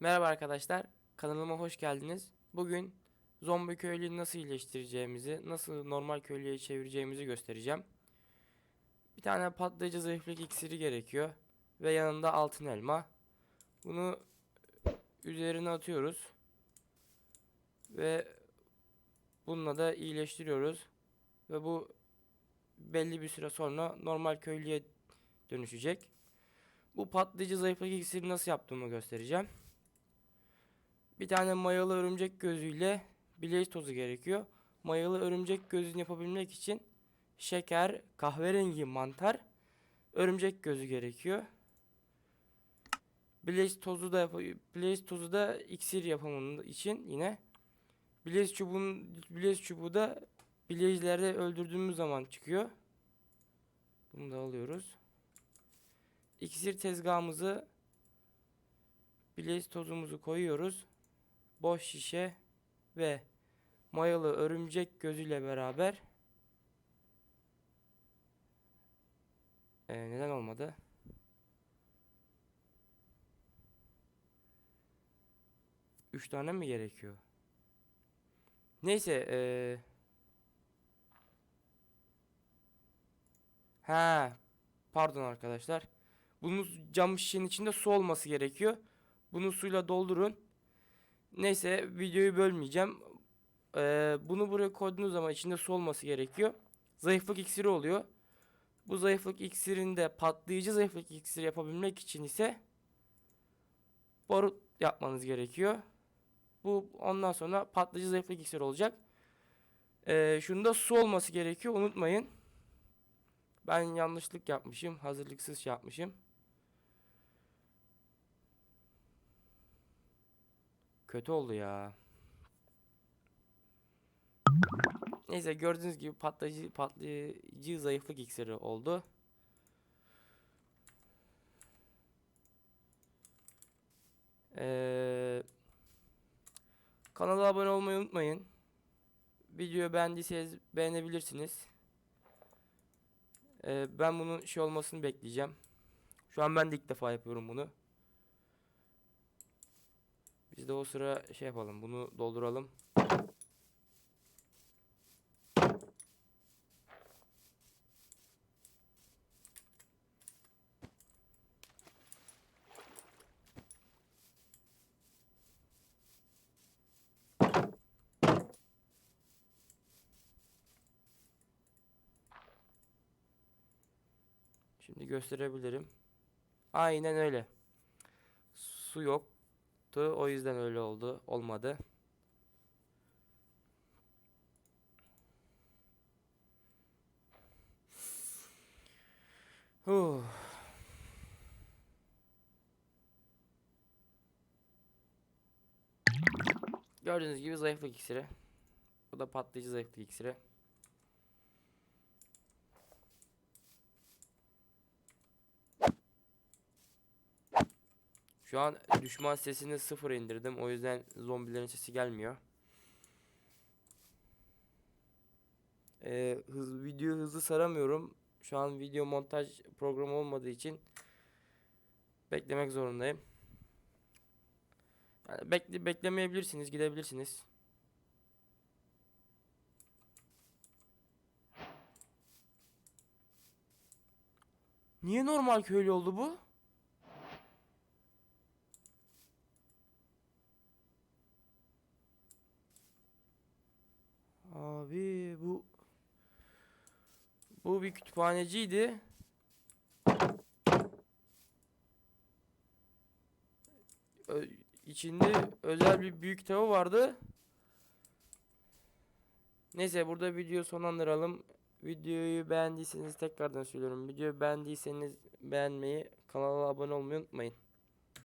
Merhaba arkadaşlar, kanalıma hoş geldiniz. Bugün zombi köylüyü nasıl iyileştireceğimizi, nasıl normal köylüye çevireceğimizi göstereceğim. Bir tane patlayıcı zayıflık iksiri gerekiyor ve yanında altın elma. Bunu üzerine atıyoruz ve bununla da iyileştiriyoruz ve bu belli bir süre sonra normal köylüye dönüşecek. Bu patlayıcı zayıflık iksiri nasıl yaptığımı göstereceğim. Bir tane mayalı örümcek gözüyle bileğiz tozu gerekiyor. Mayalı örümcek gözünü yapabilmek için şeker, kahverengi mantar, örümcek gözü gerekiyor. Blaze tozu da Blaze tozu da iksir yapımının için yine Blaze çubuğun Blaze çubuğu da Blaze'lerde öldürdüğümüz zaman çıkıyor. Bunu da alıyoruz. İksir tezgahımızı Blaze tozumuzu koyuyoruz. Boş şişe ve mayalı örümcek gözüyle beraber Ee, neden olmadı? Üç tane mi gerekiyor? Neyse ee... Ha, pardon arkadaşlar. Bunun cam şişenin içinde su olması gerekiyor. Bunu suyla doldurun. Neyse videoyu bölmeyeceğim. Ee, bunu buraya koyduğunuz zaman içinde su olması gerekiyor. Zayıflık iksiri oluyor. Bu zayıflık iksirinde patlayıcı zayıflık iksiri yapabilmek için ise barut yapmanız gerekiyor. Bu ondan sonra patlayıcı zayıflık iksiri olacak. Ee, şunda su olması gerekiyor unutmayın. Ben yanlışlık yapmışım. Hazırlıksız şey yapmışım. Kötü oldu ya. Neyse gördüğünüz gibi patlayıcı patlayıcı zayıflık iksiri oldu. Ee, kanala abone olmayı unutmayın. Videoyu beğendiyseniz beğenebilirsiniz. Ee, ben bunun şey olmasını bekleyeceğim. Şu an ben de ilk defa yapıyorum bunu. Biz de o sıra şey yapalım. Bunu dolduralım. Şimdi gösterebilirim. Aynen öyle. Su yoktu. O yüzden öyle oldu. Olmadı. Huh. Gördüğünüz gibi zayıflık iksiri. Bu da patlayıcı zayıflık iksiri. Şu an düşman sesini sıfır indirdim. O yüzden zombilerin sesi gelmiyor. Ee, hız, video hızlı saramıyorum. Şu an video montaj programı olmadığı için beklemek zorundayım. Yani bekle, beklemeyebilirsiniz, gidebilirsiniz. Niye normal köylü oldu bu? Abi bu bu bir kütüphaneciydi. Ö içinde özel bir büyük kitabı vardı. Neyse burada video sonlandıralım. Videoyu beğendiyseniz tekrardan söylüyorum. Videoyu beğendiyseniz beğenmeyi, kanala abone olmayı unutmayın.